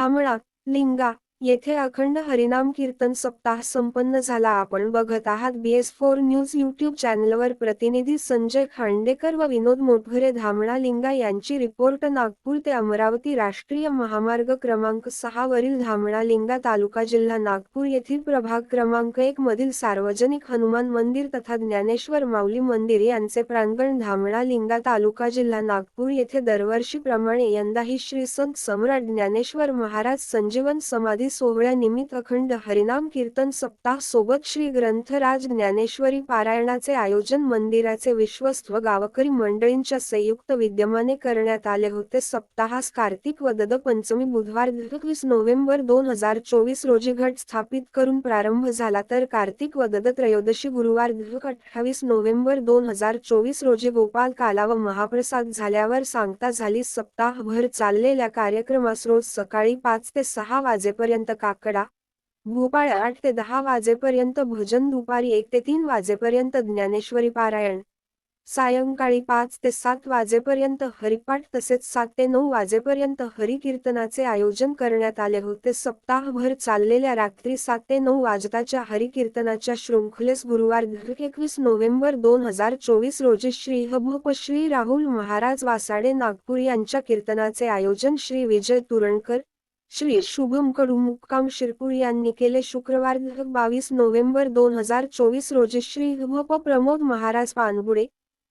धामणा लिंगा येथे अखंड हरिनाम कीर्तन सप्ताह संपन्न झाला. आपण बघत आहात B S four news YouTube चॅनलवर प्रतिनिधी संजय खांडेकर व विनोद मोटघरे धामणा लिंगा यांची रिपोर्ट नागपूर ते अमरावती राष्ट्रीय महामार्ग क्रमांक सहा वरील धामणा लिंगा तालुका जिल्हा नागपूर येथील प्रभाग क्रमांक एक मधील सार्वजनिक हनुमान मंदिर तथा ज्ञानेश्वर माऊली मंदिर यांचे प्रांगण धामणा लिंगा तालुका जिल्हा नागपूर येथे दरवर्षीप्रमाणे यंदाही श्री संत सम्राट ज्ञानेश्वर महाराज संजीवन समाधी सोहळ्यानिमित्त अखंड हरिनाम कीर्तन सप्ताह सोबत श्री ग्रंथराज ज्ञानेश्वरी पारायणाचे आयोजन मंदिराचे विश्वस्त व गावकरी मंडळींच्या संयुक्त विद्यमाने करण्यात आले होते. सप्ताहास कार्तिक व दद पंचमी बुधवार एकवीस नोव्हेंबर दोन हजार चोवीस रोजी घट स्थापित करून प्रारंभ झाला. तर कार्तिक व दद त्रयोदशी गुरुवार अठ्ठावीस नोव्हेंबर दोन हजार चोवीस रोजी गोपाल काला व महाप्रसाद झाल्यावर सांगता झाली. सप्ताहभर चाललेल्या कार्यक्रमास रोज सकाळी पाच ते सहा वाजेपर्यंत काकडा. भोपाळ आठ ते दहा वाजेपर्यंत भजन दुपारी एक ते तीन वाजेपर्यंत ज्ञानेश्वरी पारायण. सायंकाळी पाच ते सात वाजेपर्यंत हरिपाठ तसेच सात ते नऊ वाजेपर्यंत हरिकीर्तनाचे आयोजन करण्यात आले होते. सप्ताहभर चाललेल्या रात्री सात ते नऊ वाजताच्या हरिकीर्तनाच्या शृंखलेस गुरुवार एकवीस नोव्हेंबर दोन हजार चोवीस रोजी श्री हभप श्री राहुल महाराज वासाडे नागपूर यांच्या कीर्तनाचे आयोजन श्री विजय तुरणकर श्री शुभम कडू मुक्काम शिरपूर यांनी केले शुक्रवार बावीस नोव्हेंबर दोन हजार चोवीस रोजी श्री भप प्रमोद महाराज पानगुडे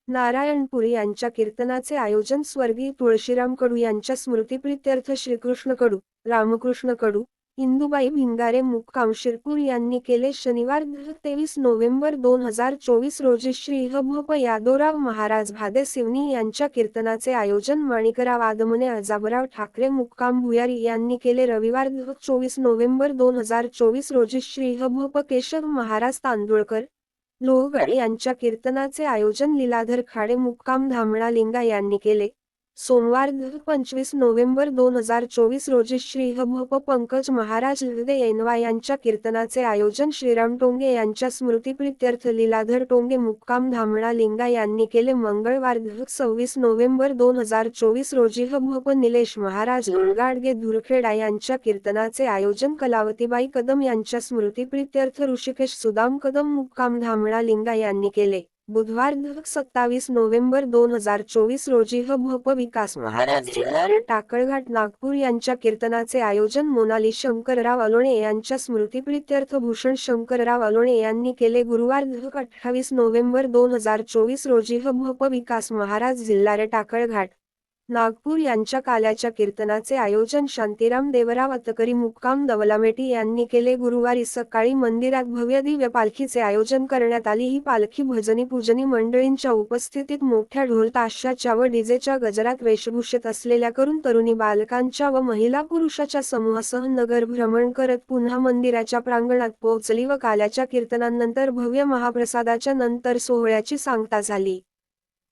नारायणपुरी यांच्या कीर्तनाचे आयोजन स्वर्गीय तुळशीराम कडू यांच्या स्मृतीप्रित्यर्थ श्रीकृष्ण कडू रामकृष्ण कडू इंदुबाई भिंगारे मुक्काम शिरपूर यांनी केले शनिवार तेवीस नोव्हेंबर दोन हजार चोवीस रोजी श्री हभप यादवराव महाराज भादे सिवनी यांच्या कीर्तनाचे आयोजन माणिकराव आदमने अजाबराव ठाकरे मुक्काम भुयारी यांनी केले रविवार चोवीस नोव्हेंबर दोन हजार चोवीस रोजी श्री हभप केशव महाराज तांदुळकर लोहगड यांच्या कीर्तनाचे आयोजन लीलाधर खाडे मुक्काम धामणा लिंगा यांनी केले. सोमवार पंचवीस नोव्हेंबर दोन हजार चोवीस रोजी श्री हभप पंकज महाराज हृदय येनवा यांच्या कीर्तनाचे आयोजन श्रीराम टोंगे यांच्या स्मृतीप्रित्यर्थ लीलाधर टोंगे मुक्काम धामणा लिंगा यांनी केले. मंगळवार सव्वीस नोव्हेंबर दोन हजार चोवीस रोजी हभप निलेश महाराज गाडगे धुरखेडा यांच्या कीर्तनाचे आयोजन कलावतीबाई कदम यांच्या स्मृतीप्रित्यर्थ ऋषिकेश सुदाम कदम मुक्काम धामणा लिंगा यांनी केले. बुधवार सत्तावीस नोव्हेंबर दोन हजार चोवीस रोजी हभप विकास महाराज टाकळघाट नागपूर यांच्या कीर्तनाचे आयोजन मोनाली शंकरराव अलोणे यांच्या स्मृतीप्रित्यर्थ भूषण शंकरराव अलोणे यांनी केले. गुरुवार अठ्ठावीस नोव्हेंबर दोन हजार चोवीस रोजी हभप विकास महाराज जिल्हार टाकळघाट नागपूर यांच्या काल्याच्या कीर्तनाचे आयोजन शांतीराम देवराव अतकरी मुक्काम दवलामेटी यांनी केले. गुरुवारी सकाळी मंदिरात भव्य दिव्य पालखीचे आयोजन करण्यात आली. ही पालखी भजनी पूजनी मंडळींच्या उपस्थितीत मोठ्या ढोल ताशाच्या व डीजेच्या गजरात वेशभूषेत असलेल्या करून तरुणी बालकांच्या व महिला पुरुषाच्या समूहासह नगर भ्रमण करत पुन्हा मंदिराच्या प्रांगणात पोहोचली व काल्याच्या कीर्तनानंतर भव्य महाप्रसादाच्या नंतर सोहळ्याची सांगता झाली.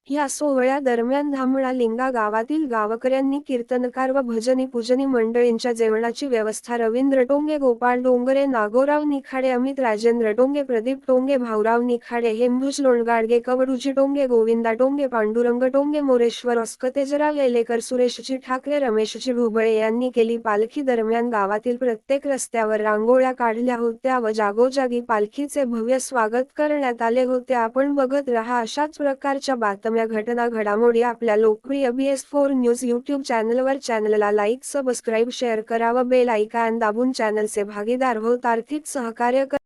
या सोहळ्या दरम्यान धामणा लिंगा गावातील गावकऱ्यांनी कीर्तनकार व भजनी पूजनी मंडळींच्या जेवणाची व्यवस्था रवींद्र टोंगे गोपाळ डोंगरे नागोराव निखाडे अमित राजेंद्र टोंगे प्रदीप टोंगे भाऊराव निखाडे हेमभुज लोणगाडगे कवडुजी टोंगे गोविंदा टोंगे पांडुरंग टोंगे मोरेश्वर अस्कतेजराव येलेकर सुरेशजी ठाकरे रमेशजी भुबळे यांनी केली पालखी दरम्यान गावातील प्रत्येक रस्त्यावर रांगोळ्या काढल्या होत्या व जागोजागी पालखीचे भव्य स्वागत करण्यात आले होते. आपण बघत रहा अशाच प्रकारच्या बातम्या घटना घडामोडी आपल्या लोकप्रिय B S four news YouTube चॅनलवर चॅनलला लाईक सबस्क्राईब शेअर करा व बेल आयकॉन दाबून चॅनलचे भागीदार होत आर्थिक सहकार्य करा